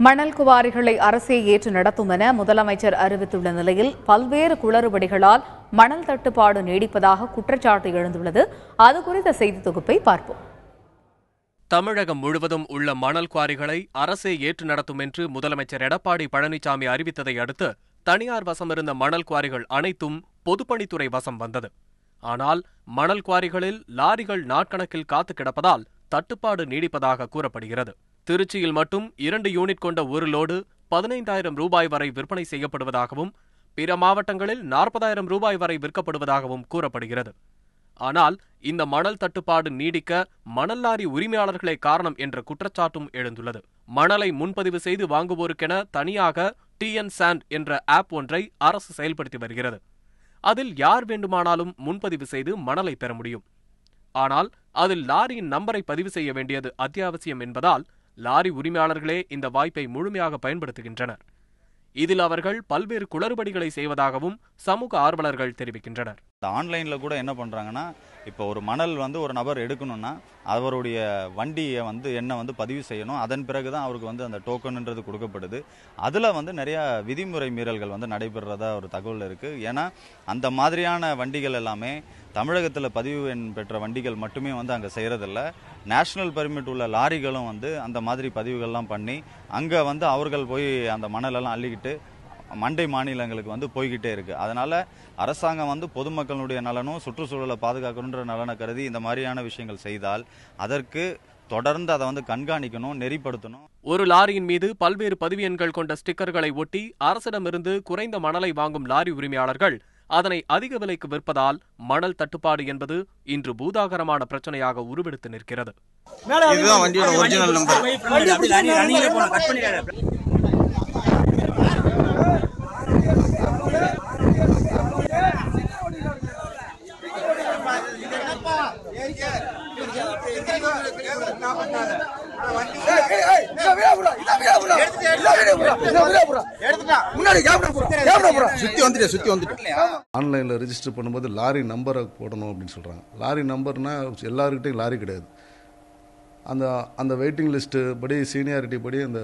மணல் குவாரிகளை அரசே ஏற்று நடத்தும் என முதலமைச்சர் அறிவித்துள்ள நிலையில் பல்வேறு குளறுபடிகளால் மணல் தட்டுப்பாடு நீடிப்பதாக குற்றச்சாட்டு எழுந்துள்ளது. அது குறித்த செய்தி தொகுப்பை பார்ப்போம். தமிழகம் முழுவதும் உள்ள மணல் குவாரிகளை அரசே ஏற்று நடத்தும் என்று முதலமைச்சர் எடப்பாடி பழனிசாமி அறிவித்ததை அடுத்து தனியார் வசம் இருந்த மணல் குவாரிகள் அனைத்தும் பொதுப்பணித்துறை வசம் வந்தது. ஆனால் மணல் குவாரிகளில் லாரிகள் நாட்கணக்கில் காத்து கிடப்பதால் தட்டுப்பாடு நீடிப்பதாக கூறப்படுகிறது. திருச்சியில் மட்டும் இரண்டு யூனிட் கொண்ட ஒரு லோடு பதினைந்தாயிரம் ரூபாய் வரை விற்பனை செய்யப்படுவதாகவும் பிற மாவட்டங்களில் நாற்பதாயிரம் ரூபாய் வரை விற்கப்படுவதாகவும் கூறப்படுகிறது. ஆனால் இந்த மணல் தட்டுப்பாடு நீடிக்க மணல் லாரி உரிமையாளர்களே காரணம் என்ற குற்றச்சாட்டும் எழுந்துள்ளது. மணலை முன்பதிவு செய்து வாங்குவோருக்கென தனியாக டிஎன் சாண்ட் என்ற ஆப் ஒன்றை அரசு செயல்படுத்தி வருகிறது. அதில் யார் வேண்டுமானாலும் முன்பதிவு செய்து மணலை பெற முடியும். ஆனால் அதில் லாரியின் நம்பரை பதிவு செய்ய வேண்டியது அத்தியாவசியம் என்பதால் லாரி உரிமையாளர்களே இந்த வாய்ப்பை முழுமையாக பயன்படுத்துகின்றனர். இதில் அவர்கள் பல்வேறு குளறுபடிகளை செய்வதாகவும் சமூக ஆர்வலர்கள் தெரிவிக்கின்றனர். இந்த ஆன்லைனில் கூட என்ன பண்ணுறாங்கன்னா இப்போ ஒரு மணல் வந்து ஒரு நபர் எடுக்கணும்னா அவருடைய வண்டியை வந்து என்ன வந்து பதிவு செய்யணும். அதன் பிறகு தான் அவருக்கு வந்து அந்த டோக்கன்ன்றது கொடுக்கப்படுது. அதில் வந்து நிறையா விதிமுறை மீறல்கள் வந்து நடைபெறதா ஒரு தகவல் இருக்குது ஏன்னா அந்த மாதிரியான வண்டிகள் எல்லாமே தமிழகத்தில் பதிவு எண் பெற்ற வண்டிகள் மட்டுமே வந்து அங்கே செய்கிறதில்ல நேஷனல் பெர்மிட் உள்ள லாரிகளும் வந்து அந்த மாதிரி பதிவுகள்லாம் பண்ணி அங்கே வந்து அவர்கள் போய் அந்த மணலெல்லாம் அள்ளிக்கிட்டு மண்டை மாநிலங்களுக்கு வந்து போய்கிட்டே இருக்குது அதனால் அரசாங்கம் வந்து பொதுமக்களுடைய நலனும் சுற்றுச்சூழலை பாதுகாக்கணுன்ற நலனை கருதி இந்த மாதிரியான விஷயங்கள் செய்தால் அதற்கு தொடர்ந்து அதை வந்து கண்காணிக்கணும் நெறிப்படுத்தணும். ஒரு லாரியின் மீது பல்வேறு பதிவு எண்கள் கொண்ட ஸ்டிக்கர்களை ஒட்டி அரசிடமிருந்து குறைந்த மணலை வாங்கும் லாரி உரிமையாளர்கள் அதனை அதிக விலைக்கு விற்பதால் மணல் தட்டுப்பாடு என்பது இன்று பூதாகரமான பிரச்சனையாக உருவெடுத்து நிற்கிறது. இதுதான் வண்டியோட வந்துட்டு ஆன்லைனில் ரிஜிஸ்டர் பண்ணும்போது லாரி நம்பரை போடணும் அப்படின்னு சொல்கிறாங்க லாரி நம்பர்னா எல்லாருக்கிட்டையும் லாரி கிடையாது. அந்த அந்த வெயிட்டிங் லிஸ்ட்டு படி சீனியாரிட்டி படி அந்த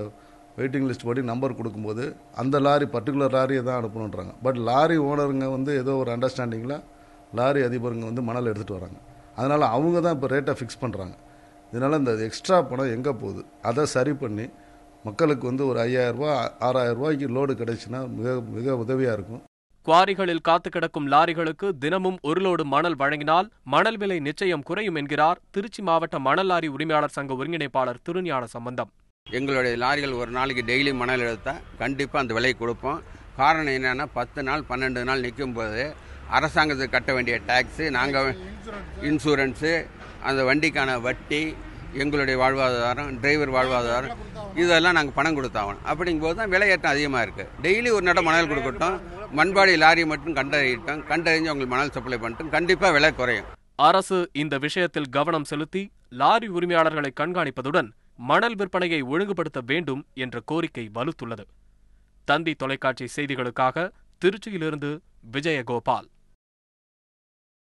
வெயிட்டிங் லிஸ்ட் படி நம்பர் கொடுக்கும்போது அந்த லாரி பர்டிகுலர் லாரியை தான் அனுப்பணுன்றாங்க பட் லாரி ஓனருங்க வந்து ஏதோ ஒரு அண்டர்ஸ்டாண்டிங்கில் லாரி அதிபருங்க வந்து மணல் எடுத்துகிட்டு வராங்க. அதனால் அவங்க தான் இப்போ ரேட்டை ஃபிக்ஸ் பண்ணுறாங்க இதனால் இந்த எக்ஸ்ட்ரா பணம் எங்கே போகுது? அதை சரி பண்ணி மக்களுக்கு வந்து ஒரு ஐயாயிரரூபா ஆறாயிரம் ரூபாய்க்கு லோடு கிடைச்சுன்னா மிக மிக உதவியாக இருக்கும். குவாரிகளில் காத்து கிடக்கும் லாரிகளுக்கு தினமும் ஒரு லோடு மணல் வழங்கினால் மணல் விலை நிச்சயம் குறையும் என்கிறார் திருச்சி மாவட்ட மணல் லாரி உரிமையாளர் சங்க ஒருங்கிணைப்பாளர் திருஞான சம்பந்தம். எங்களுடைய லாரிகள் ஒரு நாளைக்கு டெய்லி மணல் எடுத்தால் கண்டிப்பாக அந்த விலை கொடுப்போம். காரணம் என்னென்னா பத்து நாள் பன்னெண்டு நாள் நிற்கும் போது அரசாங்கத்துக்கு கட்ட வேண்டிய டேக்ஸு நாங்கள் இன்சூரன்ஸு அந்த வண்டிக்கான வட்டி எங்களுடைய வாழ்வாதாரம் டிரைவர் வாழ்வாதாரம் இதெல்லாம் நாங்கள் பணம் கொடுத்தாகணும். அப்படிங்கும்போது தான் விலையேற்றம் அதிகமாக இருக்குது டெய்லி ஒரு நடம் மணல் கொடுக்கட்டும். மண்பாடி லாரி மட்டும் கண்டறியட்டும். கண்டறிஞ்சு அவங்களுக்கு மணல் சப்ளை பண்ணிட்டோம். கண்டிப்பாக விலை குறையும். அரசு இந்த விஷயத்தில் கவனம் செலுத்தி லாரி உரிமையாளர்களை கண்காணிப்பதுடன் மணல் விற்பனையை ஒழுங்குபடுத்த வேண்டும் என்ற கோரிக்கை வலுத்துள்ளது. தந்தி தொலைக்காட்சி செய்திகளுக்காக திருச்சியிலிருந்து விஜயகோபால்.